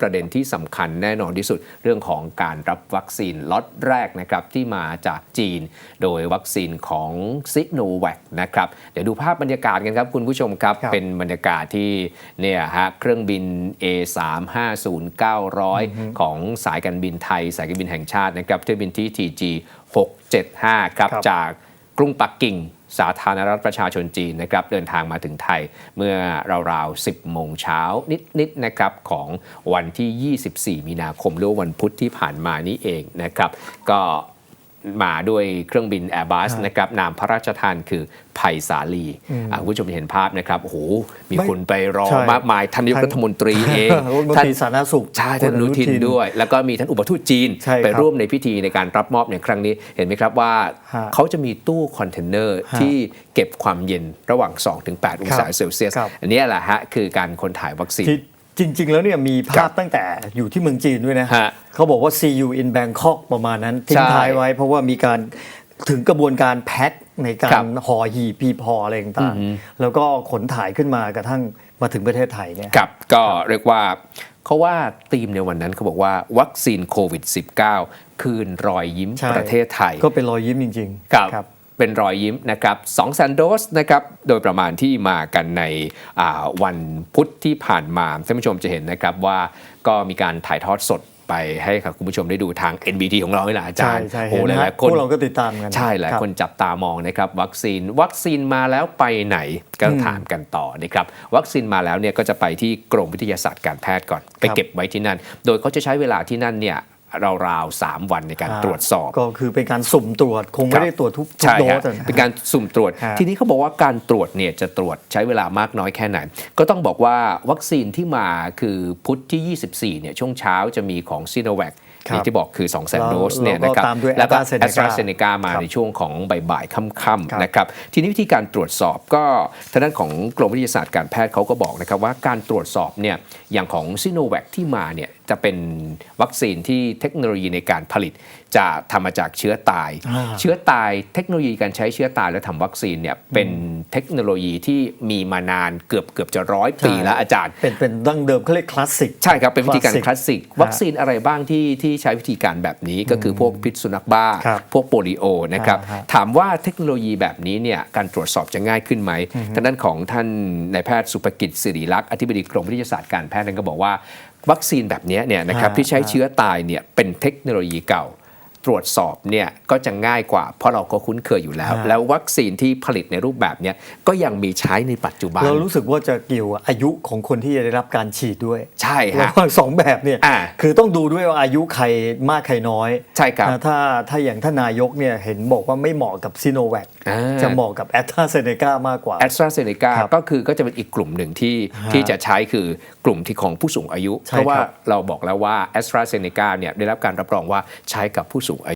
ประเด็นที่สำคัญแน่นอนที่สุดเรื่องของการรับวัคซีนล็อตแรกนะครับที่มาจากจีน โดยวัคซีนของซิโนแวคนะครับเดี๋ยวดูภาพบรรยากาศกันครับคุณผู้ชมครับครับเป็นบรรยากาศที่เนี่ยฮะเครื่องบิน A350 900 ของสายการบินไทย สายการบินแห่งชาตินะครับเที่ยวบินที่ TG 675ครับครับจากกรุงปักกิ่ง สาธารณรัฐประชาชนจีนนะครับเดินทางมาถึงไทยเมื่อราวๆ 10 โมงเช้านิดๆนะครับของวันที่ 24 มีนาคมหรือวันพุธที่ผ่านมานี้เองนะครับ ก็ มาด้วยเครื่องบิน Airbus ครับนะครับนามพระราชทานคือไผ่สาลีอะคุณผู้ชมเห็นภาพนะครับโอ้โหมีไม่คนไปรอใช่มากมายท่านนายกท่านรัฐมนตรีเองรัฐมนท่าตนรีสาธารณสุขใช่ท่านอนุทินด้วย แล้วก็มีท่านอุปทูตจีนใช่ครับไปร่วมในพิธีในการรับมอบในครั้งนี้เห็นไหมครับว่าฮะเขาจะมีตู้คอนเทนเนอร์ฮะที่เก็บความเย็นระหว่าง 2-8 องศาครับเซลเซียสครับอันนี้แหละฮะคือการคนถ่ายวัคซีนที่ จริง ๆ แล้วเนี่ยมีครัภาพบตั้งแต่อยู่ที่เมืองจีนด้วยนะ ฮะเขาบอกว่า see you in Bangkok ประมาณนั้น ทิ้ใช่งท้ายไว้เพราะว่ามีการถึงกระบวนการแพ็คในกาครัรบห่อหีบพีพออะไรต่างๆแล้วก็ขนถ่ายขึ้นมากระทั่งมาถึงประเทศไทยเนี่ย กับก็เรียกว่าเขาว่าธีมในวันนั้นเขาบอกว่าวัคซีนโควิด -19 คืนรอยยิ้มใช่ ประเทศไทย ก็เป็นรอยยิ้มจริง ๆ ครับ เป็นรอยยิ้มนะครับ2แสนโดสนะครับโดยประมาณที่มากันในอ่าวันพุธที่ผ่านมาท่านผู้ชมจะเห็นนะครับว่าก็มีการถ่ายทอดสดไปให้กับคุณผู้ชมได้ดูทาง NBT ของเรานี่แหละอาจาใช่รย์ใช่โอ้เห็นหนะลายๆคนพวกเราก็ติดตามกัน ใช่หลายรับคนจับตามองนะครับ วัคซีนวัคซีนมาแล้วไปไหนก็ถามกันต่อนะครับ วัคซีนมาแล้วเนี่ยก็จะไปที่กรมวิทยาศาสตร์การแพทย์ก่อน ไปครับเก็บไว้ที่นั่น โดยเขาจะใช้เวลาที่นั่นเนี่ย ราวๆ3วันในการตรวจสอบ ก็คือเป็นการสุ่มตรวจคงไม่ได้ตรวจทุกทุกใช่โดฮะสอะะเป็นการสุ่มตรวจฮะทีนี้เขาบอกว่าการตรวจเนี่ยจะตรวจใช้เวลามากน้อยแค่ไหน ก็ต้องบอกว่าวัคซีนที่มาคือพุธที่ 24เนี่ยช่วงเช้าจะมีของซีโนแวค ครับที่บอกคือ 2 0 0 0 0 0โดสแล้วเนี่ยนะครับแล้วก็ตามด้วยแล้วก็ AstraZeneca แอสตราเซเนกามาครับในช่วงของบ่ายๆค่ำครับๆนะครับทีนี้วิธีการตรวจสอบก็ทางด้านของกรมวิทยาศาสตร์การแพทย์เขาก็บอกนะครับว่าการตรวจสอบเนี่ยอย่างของซีโนแวคที่มาเนี่ยจะเป็นวัคซีนที่เทคโนโลยีในการผลิต จะทำมาจากเชื้อตายอ่าเชื้อตายเทคโนโลยีการใช้เชื้อตายและทำวัคซีนเนี่ยเป็น เทคโนโลยีที่มีมานานเกือบเกือบจะร้อยปีแล้วอาจารย์ เป็นเป็นดั้งเดิมเขาเรียกคลาสสิกใช่ครับเป็นวิธีการคคลาลาสสสิสิกกวัคซีนอะไรบ้างที่ที่ใช้วิธีการแบบนี้ก็คือพวกพิษสุนัขบ้าครับพวกโปลิโอนะครับอ่าฮะถามว่าเทคโนโลยีแบบนี้เนี่ยการตรวจสอบจะง่ายขึ้นไหมทางด้านของท่านนายแพทย์สุภกิจสิริลักษณ์อธิบดีกรมวิทยาศาสตร์การแพทย์นั้นก็บอกว่าวัคซีนแบบนี้เนี่ยนะครับอ่าที่ใช้เชื้อตายเนี่ยเป็นเทคโนโลยีเก่า ตรวจสอบเนี่ยก็จะง่ายกว่าเพราะเราก็คุ้นเคยอยู่แล้วอ่าแล้ววัคซีนที่ผลิตในรูปแบบเนี้ยก็ยังมีใช้ในปัจจุบัน เรารู้สึกว่าจะเกี่ยวกับอายุของคนที่จะได้รับการฉีดด้วย ใช่ระฮะหว่างสองแบบเนี่ยอ่าคือต้องดูด้วยว่าอายุใครมากใครน้อย ใช่ครับนะถ้าถ้าอย่างท่านนายกเนี่ยเห็นบอกว่าไม่เหมาะกับซีโนแวคอ่าจะเหมาะกับแอตราเซเนกามากกว่าแอสตราเซเนกาครับก็คือก็จะเป็นอีกกลุ่มหนึ่งที่ฮะที่จะใช้คือกลุ่มที่ของผู้สูงอายุใช่เพราะว่าครับเราบอกแล้วว่าแอสตราเซเนกาเนี่ยได้รับการรับรองว่าใช้กับผู้สูง